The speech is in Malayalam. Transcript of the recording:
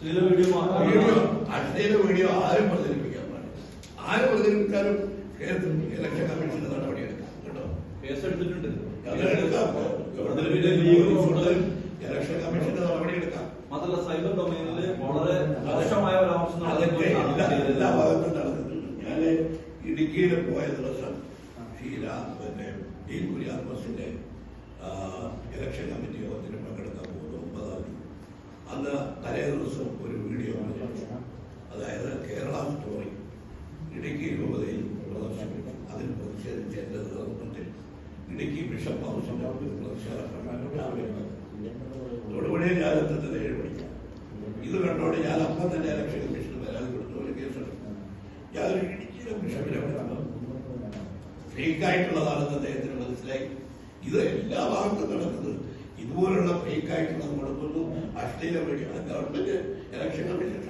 ചില വീഡിയോ വീഡിയോ അശ്ലീല വീഡിയോ ആരും പ്രചരിപ്പിക്കാൻ പാടില്ല. ആരും കേരളത്തിൽ ഇലക്ഷൻ കമ്മീഷന്റെ നടപടിയെടുക്കാം കേട്ടോ? കേസ് എടുത്തിട്ടുണ്ട്. അതെടുക്കാം അതിൽ പിന്നെ ലീഗ് കൂടുതൽ ഇലക്ഷൻ കമ്മീഷന്റെ നടപടിയെടുക്കാം മാത്രമല്ല സൈബർ ഡൊമൈനിൽ വളരെ മോശമായ പരാമർശം അതൊക്കെ എല്ലാ എല്ലാ ഭാഗത്തും നടന്നിട്ടുണ്ട്. ഞാൻ ഇടുക്കിയിൽ പോയ ദിവസം ഷീല പിന്നെ ഡി കുര്യാക്കോസിന്റെ ഇലക്ഷൻ കമ്മിറ്റി തലേ ദിവസം ഒരു വീഡിയോ അതായത് കേരള സ്റ്റോറി ഇടുക്കി രൂപതയിൽ പ്രദർശിപ്പിച്ചു. അതിൽ പ്രതിഷേധിച്ച് എന്റെ നേതൃത്വത്തിൽ ഇടുക്കി ബിഷപ്പ് ഹൗസിന്റെ ഒരു പ്രതിഷേധ പ്രകടനം രാവിലെ നടന്നു. തൊടുപുഴ ഞാൻ എത്തുന്നത് ഏഴ് മണിക്ക് ഇത് കണ്ടോടെ ഞാൻ അപ്പം തന്നെ ഇലക്ഷൻ കമ്മീഷന് പരാതി കൊടുത്തു. ഒരു കേസെടുത്തു ഞാൻ ഒരു ഇടുക്കിയിലെ ബിഷപ്പിനെ ഫേക്കായിട്ടുള്ളതാണെന്ന് അദ്ദേഹത്തിന് മനസ്സിലായി. ഇത് എല്ലാ ഭാഗത്തും നടക്കുന്നത് ഇതുപോലുള്ള ഫേക്കായിട്ടുള്ളത് കൊടുക്കുന്നു അശ്ലീല വഴിയാണ് ഗവൺമെന്റ് ഇലക്ഷൻ കമ്മീഷൻ